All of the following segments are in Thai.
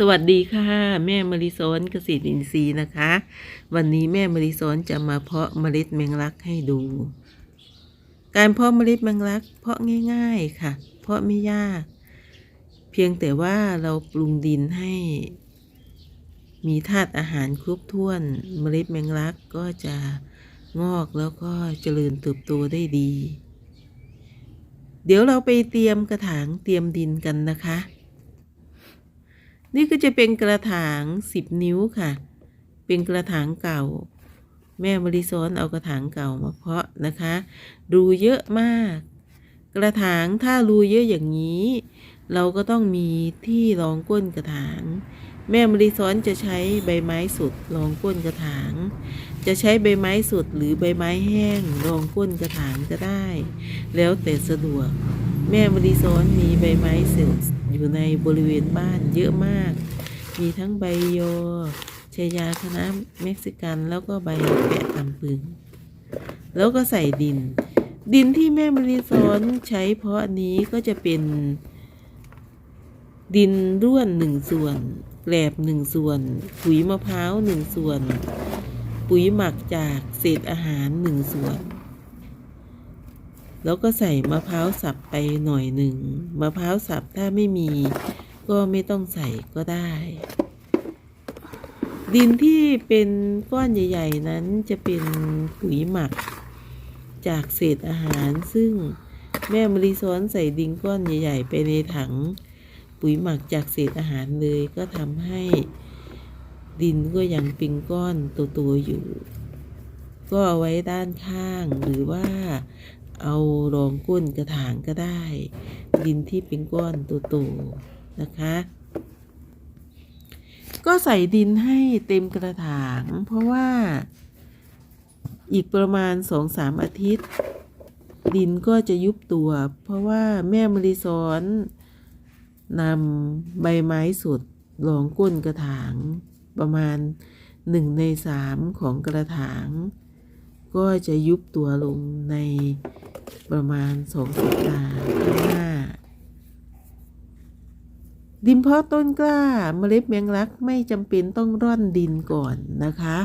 สวัสดีค่ะ แม่มะริซอนเกษตรอินทรีย์นะคะ วันนี้แม่มะริซอนจะมาเพาะเมล็ดแมงลักให้ดู การเพาะเมล็ดแมงลัก เพาะง่าย ๆค่ะ เพาะไม่ยาก เพียงแต่ว่าเราปรุงดินให้ มีธาตุอาหารครบถ้วนเมล็ดแมงลักก็จะงอกแล้วก็เจริญเติบโตได้ดี เดี๋ยวเราไปเตรียมกระถางเตรียมดินกันนะคะ นี่ก็จะเป็นกระถางสิบนิ้วค่ะ เป็นกระถางเก่า แม่มริซ้อนเอากระถางเก่ามาเพาะนะคะ รูเยอะมาก กระถางถ้ารูเยอะอย่างนี้ เราก็ต้องมีที่รองก้นกระถาง แม่มริซ้อนจะใช้ใบไม้สุดรองก้นกระถาง จะใช้ใบไม้สุดหรือใบไม้แห้งรองก้นกระถางก็ได้ แล้วแต่สะดวก แม่มริซ้อนมีใบไม้เสดอยู่ในบริเวณบ้านเยอะมาก มีทั้งใบโยชายาคณะเม็กซิกัน แล้วก็ใบแปะตำปึง แล้วก็ใส่ดิน ดินที่แม่มริซ้อนใช้เพราะอันนี้ก็จะเป็น ดินร่วนหนึ่งส่วนแกลบหนึ่งส่วน ปุ๋ยมะพร้าวหนึ่งส่วน ปุ๋ยหมักจากเศษอาหารหนึ่งส่วน แล้วก็ใส่มะพร้าวสับไปหน่อยหนึ่งมะพร้าวสับถ้าไม่มีก็ไม่ต้องใส่ก็ได้ ดินที่เป็นก้อนใหญ่ ๆ นั้นจะเป็นปุ๋ยหมัก จากเศษอาหารซึ่งแม่มริซ้อนใส่ดินก้อนใหญ่ ๆ ไปในถังปุ๋ยหมักจากเศษอาหารเลยก็ทำให้ดินก็ยังเป็นก้อนโตๆอยู่ ก็เอาไว้ด้านข้างหรือว่า เอารองก้นกระถางก็ได้ ดินที่เป็นก้อนโตๆนะคะ ก็ใส่ดินให้เต็มกระถาง เพราะว่า อีกประมาณสองสามอาทิตย์ ดินก็จะยุบตัว เพราะว่าแม่มริซ้อนนำใบไม้สดรองก้นกระถางประมาณหนึ่งในสามของกระถาง ก็จะยุบตัวลงในประมาณสองสัปดาห์ข้างหน้า ดินเพาะต้นกล้าเมล็ดแมงลักไม่จำเป็นต้องร่อนดินก่อนนะคะ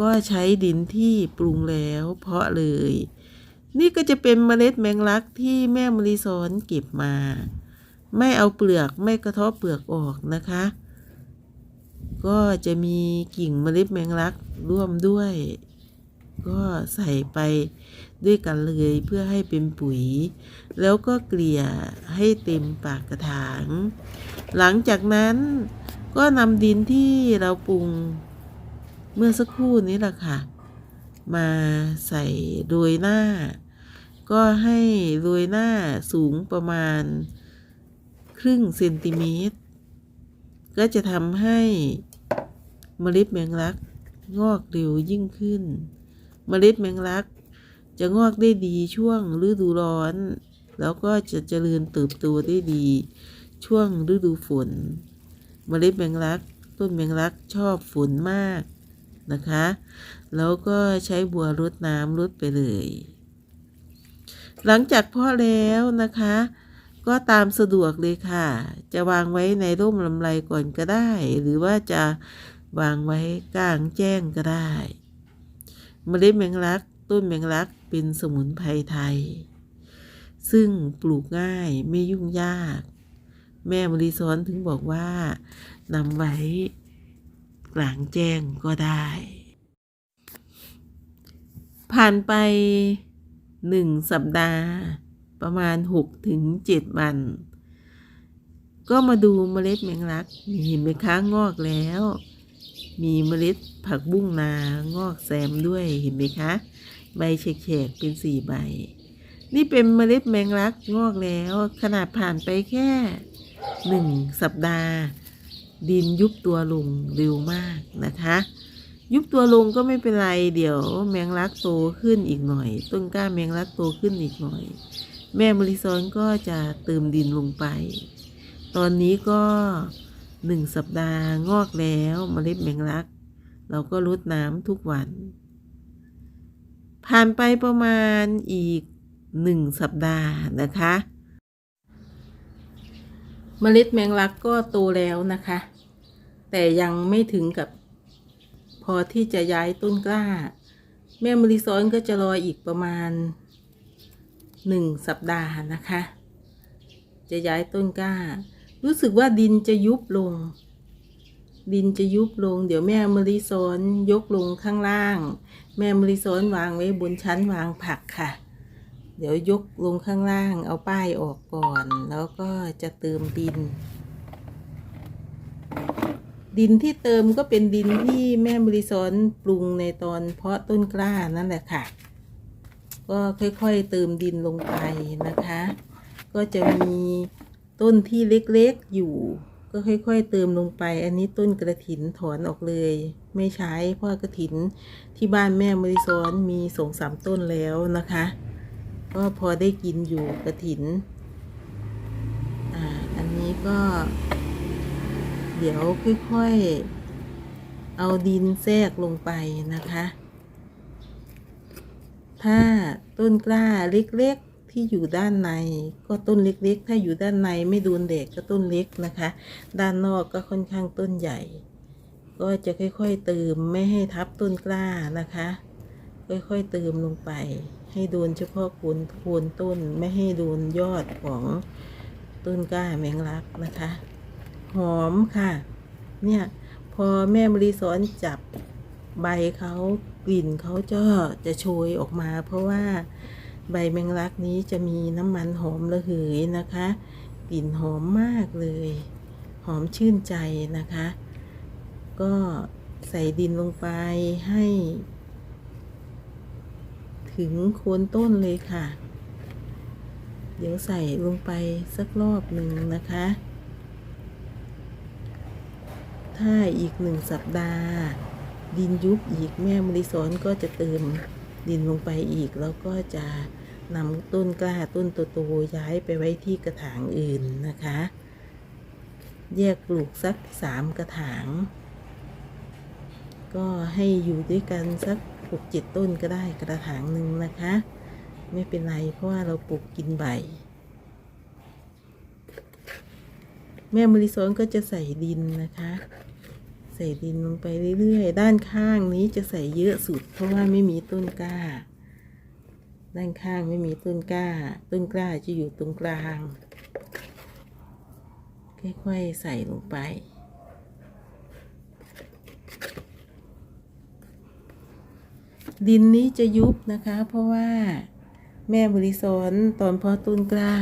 ก็ใช้ดินที่ปรุงแล้วเพาะเลย นี่ก็จะเป็นเมล็ดแมงลักที่แม่มริซอนเก็บมา ไม่เอาเปลือกไม่กระทาะเปลือกออกนะคะ ก็จะมีกิ่งเมล็ดแมงลักร่วมด้วย ก็ใส่ไปด้วยกันเลยเพื่อให้เป็นปุ๋ย แล้วก็เกลี่ยให้เต็มปากกระถาง หลังจากนั้นก็นำดินที่เราปรุงเมื่อสักครู่นี้แหละค่ะ มาใส่โรยหน้า ก็ให้โรยหน้าสูงประมาณครึ่งเซนติเมตร ก็จะทำให้เมล็ดแมงลักงอกเร็วยิ่งขึ้น เมล็ดแมงลัก จะงอกได้ดีช่วงฤดูร้อน แล้วก็จะเจริญเติบโตได้ดี ช่วงฤดูฝน เมล็ดแมงลัก ต้นแมงลักชอบฝนมากนะคะ แล้วก็ใช้บัวรดน้ำรดไปเลย หลังจากเพาะแล้วนะคะ ก็ตามสะดวกเลยค่ะ จะวางไว้ในร่มลำไรก่อนก็ได้ หรือว่าจะวางไว้กลางแจ้งก็ได้ เมล็ดแมงลัก ต้นแมงลักเป็นสมุนไพรไทย ซึ่งปลูกง่ายไม่ยุ่งยาก แม่มริซ้อนถึงบอกว่านำไว้กลางแจ้งก็ได้ ผ่านไปหนึ่งสัปดาห์ประมาณหกถึงเจ็ดวัน ก็มาดูเมล็ดแมงลักเห็นไหมคะงอกแล้ว มีเมล็ดผักบุ้งนางอกแซมด้วยเห็นไหมคะ ใบแฉกๆเป็นสี่ใบ นี่เป็นเมล็ดแมงลักงอกแล้ว ขนาดผ่านไปแค่หนึ่งสัปดาห์ ดินยุบตัวลงเร็วมากนะคะ ยุบตัวลงก็ไม่เป็นไร เดี๋ยวแมงลักโตขึ้นอีกหน่อย ต้นกล้าแมงลักโตขึ้นอีกหน่อย แม่มริซอนก็จะเติมดินลงไป ตอนนี้ก็ หนึ่งสัปดาห์งอกแล้วเมล็ดแมงลัก เราก็รดน้ำทุกวัน ผ่านไปประมาณอีกหนึ่งสัปดาห์นะคะเมล็ดแมงลักก็โตแล้วนะคะ แต่ยังไม่ถึงกับพอที่จะย้ายต้นกล้า แม่มริซ้อนก็จะรออีกประมาณหนึ่งสัปดาห์นะคะ จะย้ายต้นกล้า รู้สึกว่าดินจะยุบลง ดินจะยุบลง เดี๋ยวแม่มริซ้อนยกลงข้างล่าง แม่มริซ้อนวางไว้บนชั้นวางผักค่ะ เดี๋ยวยกลงข้างล่าง เอาป้ายออกก่อน แล้วก็จะเติมดิน ดินที่เติมก็เป็นดินที่แม่บริสอนปรุงในตอนเพาะต้นกล้านั่นแหละค่ะ ก็ค่อยๆเติมดินลงไปนะคะ ก็จะมี ต้นที่เล็กๆอยู่ ก็ค่อยๆ เติมลงไป อันนี้ต้นกระถินถอนออกเลย ไม่ใช้เพราะกระถินที่บ้านแม่บริสอนมีสองสามต้นแล้วนะคะ ก็พอได้กินอยู่กระถินอ่าอันนี้ก็ เดี๋ยวค่อยๆ เอาดินแทรกลงไปนะคะ ถ้าต้นกล้าเล็กๆ ที่อยู่ด้านในก็ต้นเล็กๆ ถ้าอยู่ด้านในไม่โดนแดดก็ต้นเล็กนะคะ ด้านนอกก็ค่อนข้างต้นใหญ่ ก็จะค่อยๆเติมไม่ให้ทับต้นกล้านะคะ ค่อยๆเติมลงไป ให้โดนเฉพาะโคนโคนต้นไม่ให้โดนยอดของต้นกล้าแมงลักนะคะ หอมค่ะ เนี่ยพอแม่มรีสอนจับใบเขากลิ่นเขาจะจะโชยออกมา เพราะว่า ใบแมงลักนี้จะมีน้ำมันหอมระเหยนะคะ กลิ่นหอมมากเลย หอมชื่นใจนะคะ ก็ใส่ดินลงไปให้ ถึงโคนต้นเลยค่ะ เดี๋ยวใส่ลงไปสักรอบหนึ่งนะคะ ถ้าอีกหนึ่งสัปดาห์ ดินยุบอีกแม่มริสอนก็จะเติม ดินลงไปอีกแล้วก็จะนำต้นกล้าต้นโตๆย้ายไปไว้ที่กระถางอื่นนะคะ แยกปลูกสักสามกระถาง ก็ให้อยู่ด้วยกันสักหกเจ็ดต้นก็ได้กระถางหนึ่งนะคะ ไม่เป็นไรเพราะว่าเราปลูกกินใบ แม่มริซอนก็จะใส่ดินนะคะ ใส่ดินลงไปเรื่อยๆ ด้านข้างนี้จะใส่เยอะสุด เพราะว่าไม่มีต้นกล้า ด้านข้างไม่มีต้นกล้า ต้นกล้าจะอยู่ตรงกลาง ค่อยๆ ใส่ลงไปดินนี้จะยุบนะคะ เพราะว่าแม่บริสอนตอนพาะต้นกล้า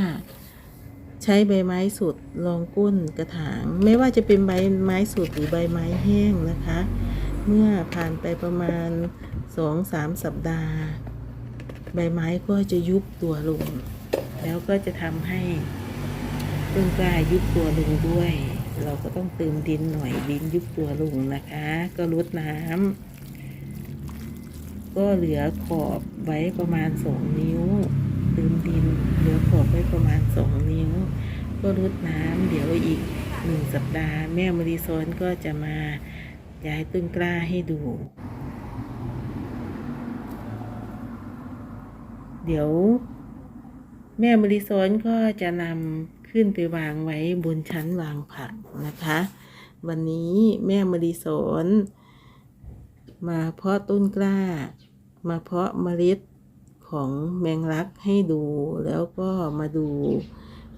ใช้ใบไม้สดรองก้นกระถาง ไม่ว่าจะเป็นใบไม้สดหรือใบไม้แห้งนะคะ เมื่อผ่านไปประมาณสองสามสัปดาห์ ใบไม้ก็จะยุบตัวลง แล้วก็จะทำให้ต้นกล้ายุบตัวลงด้วย เราก็ต้องเติมดินหน่อยดินยุบตัวลงนะคะ ก็ลดน้ำก็เหลือขอบไว้ประมาณสองนิ้วเติมดินเหลือขอบไว้ประมาณสองนิ้ว ก็รดน้ำเดี๋ยวอีกหนึ่งสัปดาห์ แม่มริซอนก็จะมาย้ายต้นกล้าให้ดู เดี๋ยว แม่มริซอนก็จะนำขึ้นไปวางไว้บนชั้นวางผักนะคะ วันนี้แม่มริซอนมาเพาะต้นกล้า มาเพาะเมล็ดของแมงลักให้ดูแล้วก็มาดู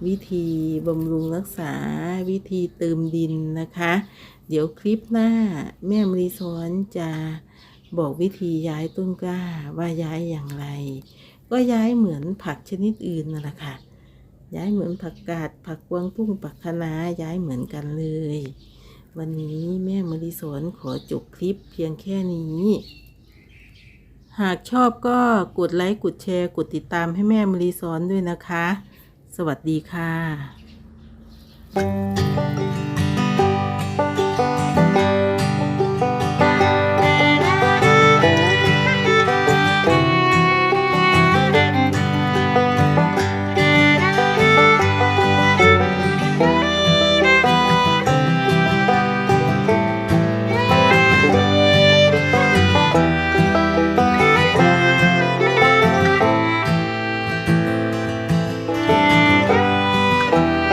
วิธีบำรุงรักษาวิธีเติมดินนะคะ เดี๋ยวคลิปหน้าแม่มรีสอนจะบอกวิธีย้ายต้นกล้าว่าย้ายอย่างไร ก็ย้ายเหมือนผักชนิดอื่นนั่นแหละค่ะ ย้ายเหมือนผักกาดผักกวางตุ้งผักคะน้าย้ายเหมือนกันเลย วันนี้แม่มรีสอนขอจบคลิปเพียงแค่นี้ หากชอบก็กดไลค์กดแชร์กดติดตามให้แม่มรีสอนด้วยนะคะ สวัสดีค่ะ